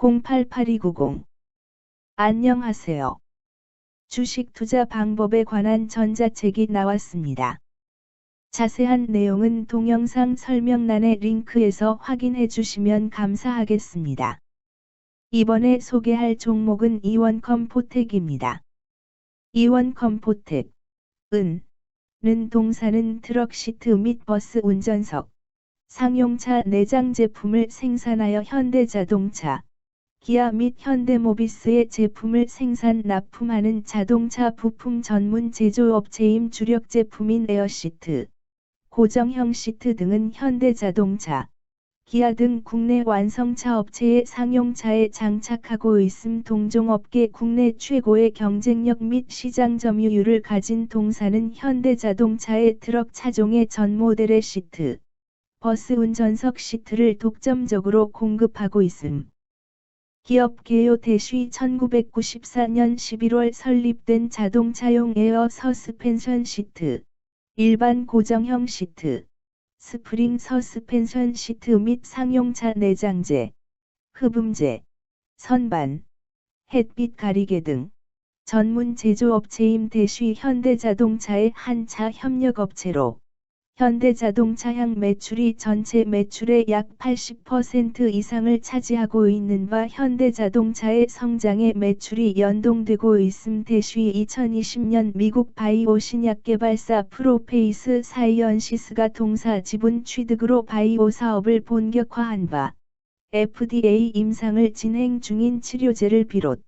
088290 안녕하세요. 주식 투자 방법에 관한 전자책이 나왔습니다. 자세한 내용은 동영상 설명란의 링크에서 확인해 주시면 감사하겠습니다. 이번에 소개할 종목은 이원컴 포텍입니다. 이원컴 포텍, 은, 는 동사는 트럭 시트 및 버스 운전석, 상용차 내장 제품을 생산하여 현대자동차, 기아 및 현대모비스의 제품을 생산 납품하는 자동차 부품 전문 제조업체임 주력 제품인 에어시트, 고정형 시트 등은 현대자동차, 기아 등 국내 완성차 업체의 상용차에 장착하고 있음 동종업계 국내 최고의 경쟁력 및 시장 점유율을 가진 동사는 현대자동차의 트럭 차종의 전 모델의 시트, 버스 운전석 시트를 독점적으로 공급하고 있음. 기업 개요 대쉬 1994년 11월 설립된 자동차용 에어 서스펜션 시트, 일반 고정형 시트, 스프링 서스펜션 시트 및 상용차 내장재, 흡음재, 선반, 햇빛 가리개 등 전문 제조업체임 대쉬 현대자동차의 한 차 협력업체로 현대자동차향 매출이 전체 매출의 약 80% 이상을 차지하고 있는 바 현대자동차의 성장에 매출이 연동되고 있음 대쉬 2020년 미국 바이오 신약 개발사 프로페이스 사이언시스가 동사 지분 취득으로 바이오 사업을 본격화한 바 FDA 임상을 진행 중인 치료제를 비롯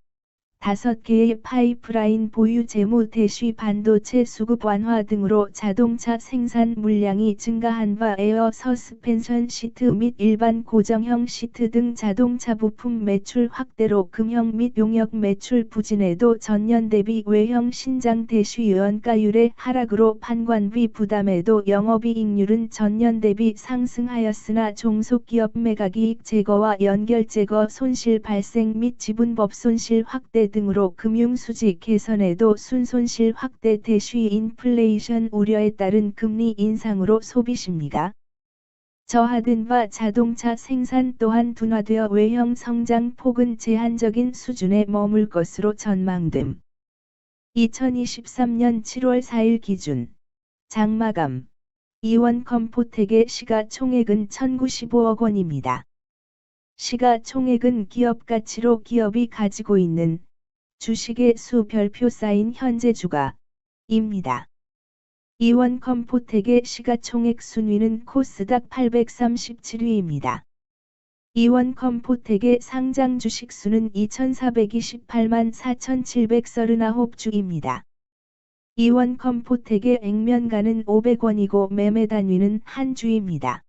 다섯 개의 파이프라인 보유 재무 대쉬 반도체 수급 완화 등으로 자동차 생산 물량이 증가한 바 에어 서스펜션 시트 및 일반 고정형 시트 등 자동차 부품 매출 확대로 금형 및 용역 매출 부진에도 전년 대비 외형 신장 대쉬 연가율의 하락으로 판관비 부담에도 영업이익률은 전년 대비 상승하였으나 종속기업 매각이익 제거와 연결 제거 손실 발생 및 지분법 손실 확대 등으로 금융수지 개선에도 순손실 확대 대쉬 인플레이션 우려에 따른 금리 인상으로 소비십니다. 저하된 바 자동차 생산 또한 둔화되어 외형 성장 폭은 제한적인 수준에 머물 것으로 전망됨. 2023년 7월 4일 기준 장마감 이원 컴포텍의 시가총액은 1095억 원입니다. 시가총액은 기업 가치로 기업이 가지고 있는 주식의 수 별표 쌓인 현재 주가입니다. 이원 컴포텍의 시가총액 순위는 코스닥 837위입니다. 이원 컴포텍의 상장 주식 수는 2428만 4739주입니다. 이원 컴포텍의 액면가는 500원이고 매매 단위는 한 주입니다.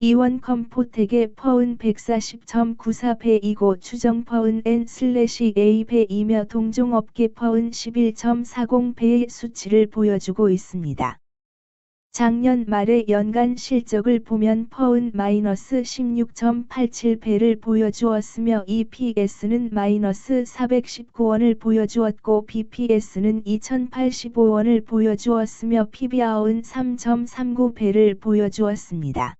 이원 컴포텍의 퍼은 140.94배이고 추정 퍼은 N/A배이며 동종업계 퍼은 11.40배의 수치를 보여주고 있습니다. 작년 말의 연간 실적을 보면 퍼은 마이너스 16.87배를 보여주었으며 EPS는 마이너스 419원을 보여주었고 BPS는 2085원을 보여주었으며 PBR은 3.39배를 보여주었습니다.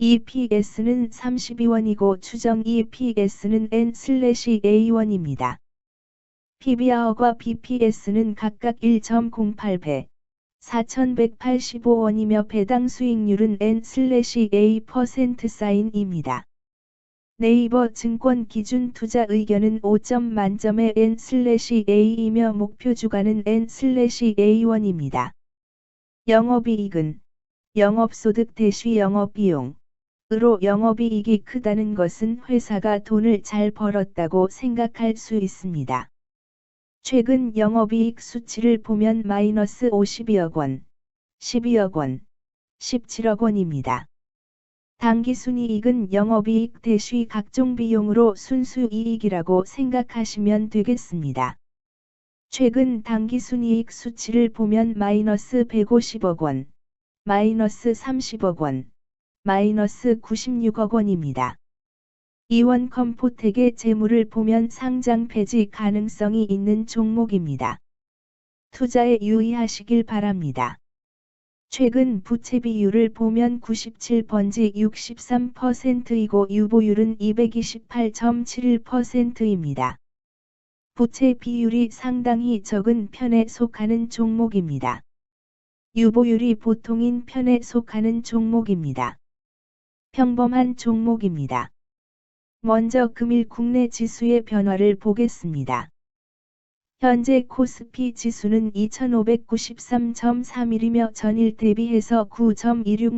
EPS는 32원이고 추정 EPS는 N/A1입니다. PBR과 BPS는 각각 1.08배, 4,185원이며 배당 수익률은 N/A% 사인입니다. 네이버 증권 기준 투자 의견은 5점 만점의 N/A이며 목표 주가는 N/A1입니다. 영업이익은 영업소득 대시 영업비용 으로 영업이익이 크다는 것은 회사가 돈을 잘 벌었다고 생각할 수 있습니다. 최근 영업이익 수치를 보면 마이너스 52억 원, 12억 원, 17억 원입니다. 당기순이익은 영업이익 대시 각종 비용으로 순수이익이라고 생각하시면 되겠습니다. 최근 당기순이익 수치를 보면 마이너스 150억 원, 마이너스 30억 원, 마이너스 96억 원입니다. 이원 컴포텍의 재물을 보면 상장 폐지 가능성이 있는 종목입니다. 투자에 유의하시길 바랍니다. 최근 부채 비율을 보면 97번지 63%이고 유보율은 228.71%입니다. 부채 비율이 상당히 적은 편에 속하는 종목입니다. 유보율이 보통인 편에 속하는 종목입니다. 평범한 종목입니다. 먼저 금일 국내 지수의 변화를 보겠습니다. 현재 코스피 지수는 2593.31이며 전일 대비해서 9.26-